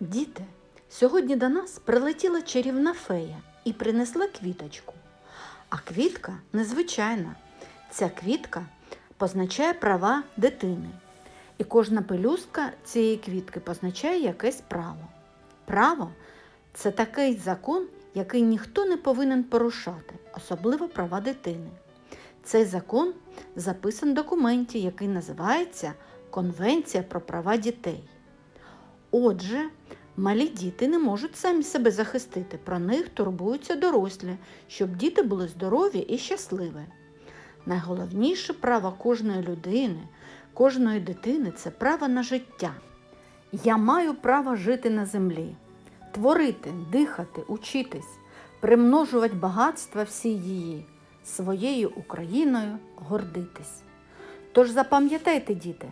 Діти, сьогодні до нас прилетіла чарівна фея і принесла квіточку. А квітка незвичайна. Ця квітка позначає права дитини. І кожна пелюстка цієї квітки позначає якесь право. Право це такий закон, який ніхто не повинен порушати, особливо права дитини. Цей закон записан в документі, який називається Конвенція про права дітей. Отже, малі діти не можуть самі себе захистити, про них турбуються дорослі, щоб діти були здорові і щасливі. Найголовніше право кожної людини, кожної дитини це право на життя. Я маю право жити на землі, творити, дихати, учитись, примножувати багатства всі її, своєю Україною гордитись. Тож запам'ятайте, діти,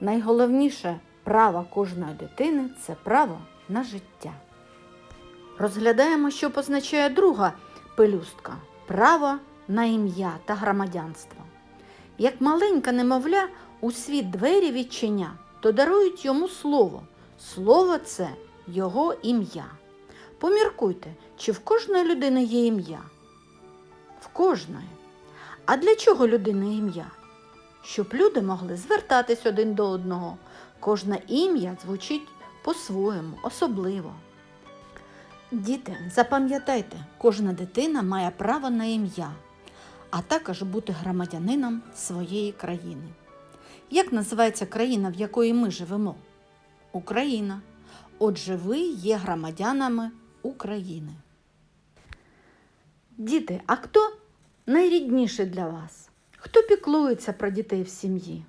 найголовніше право кожної дитини це право на життя. Розглядаємо, що позначає друга пелюстка право на ім'я та громадянство. Як маленька немовля у світ двері відчиня, то дарують йому слово. Слово це його ім'я. Поміркуйте, чи в кожної людини є ім'я? В кожної. А для чого людини ім'я? Щоб люди могли звертатись один до одного. Кожне ім'я звучить по-своєму, особливо. Діти, запам'ятайте, кожна дитина має право на ім'я, а також бути громадянином своєї країни. Як називається країна, в якої ми живемо? Україна. Отже, ви є громадянами України. Діти, а хто найрідніший для вас? Хто піклується про дітей в сім'ї?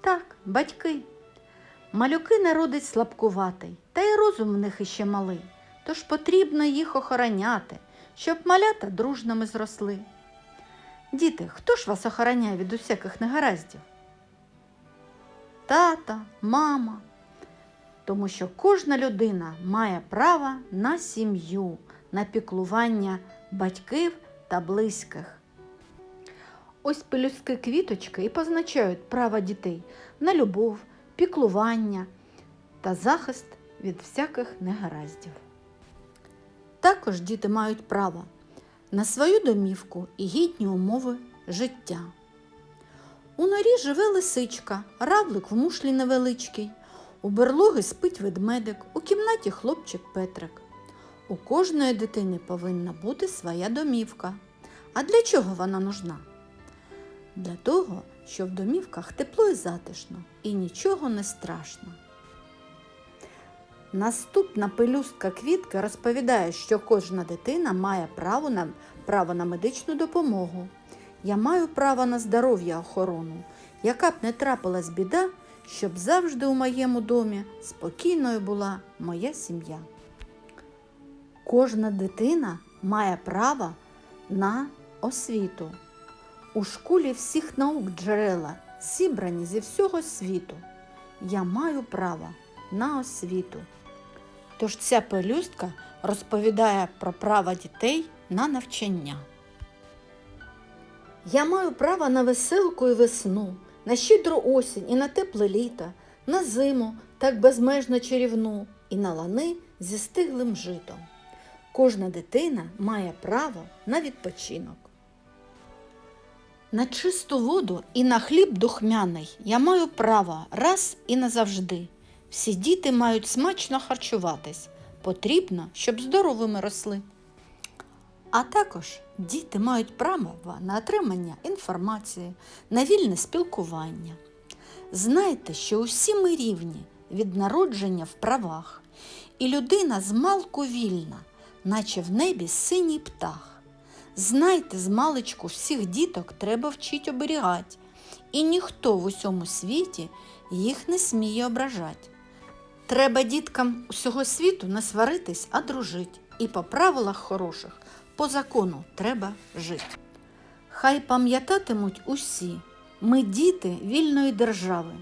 Так, батьки. Малюки народить слабкуватий, та й розум в них іще малий, тож потрібно їх охороняти, щоб малята дружними зросли. Діти, хто ж вас охороняє від усяких негараздів? Тата, мама. Тому що кожна людина має право на сім'ю, на піклування батьків та близьких. Ось пелюстки квіточки і позначають право дітей на любов, піклування та захист від всяких негараздів. Також діти мають право на свою домівку і гідні умови життя. У норі живе лисичка, равлик в мушлі невеличкий, у берлоги спить ведмедик, у кімнаті хлопчик Петрик. У кожної дитини повинна бути своя домівка. А для чого вона нужна? Для того, щоб в домівках тепло і затишно і нічого не страшно. Наступна пелюстка квітки розповідає, що кожна дитина має право на, право на медичну допомогу. Я маю право на здоров'я охорону, яка б не трапилась біда, щоб завжди у моєму домі спокійною була моя сім'я. Кожна дитина має право на освіту. У школі всіх наук джерела зібрані зі всього світу. Я маю право на освіту. Тож ця пелюстка розповідає про право дітей на навчання. Я маю право на веселку і весну, на щедру осінь і на тепле літо, на зиму так безмежно чарівну і на лани зі стиглим житом. Кожна дитина має право на відпочинок. На чисту воду і на хліб духмяний я маю право раз і назавжди. Всі діти мають смачно харчуватись. Потрібно, щоб здоровими росли. А також діти мають право на отримання інформації, на вільне спілкування. Знайте, що усі ми рівні від народження в правах, і людина змалку вільна, наче в небі синій птах. Знайте, з маличку всіх діток треба вчить оберігати, і ніхто в усьому світі їх не сміє ображати. Треба діткам усього світу не сваритись, а дружить, і по правилах хороших, по закону треба жити. Хай пам'ятатимуть усі, ми діти вільної держави,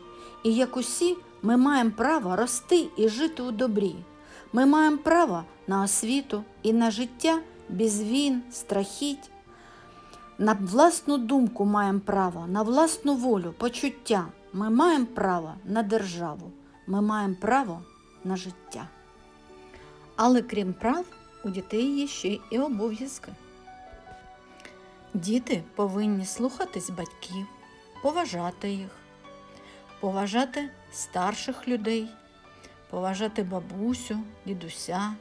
і як усі ми маємо право рости і жити у добрі. Ми маємо право на освіту і на життя без війн, страхіть. На власну думку маємо право, на власну волю, почуття. Ми маємо право на державу, ми маємо право на життя. Але крім прав, у дітей є ще і обов'язки. Діти повинні слухатись батьків, поважати їх, поважати старших людей, поважати бабусю, дідуся,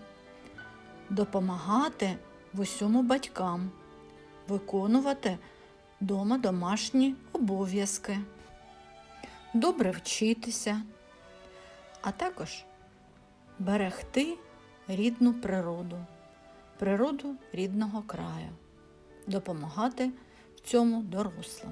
допомагати в усьому батькам, виконувати дома домашні обов'язки, добре вчитися, а також берегти рідну природу, природу рідного краю, допомагати в цьому дорослим.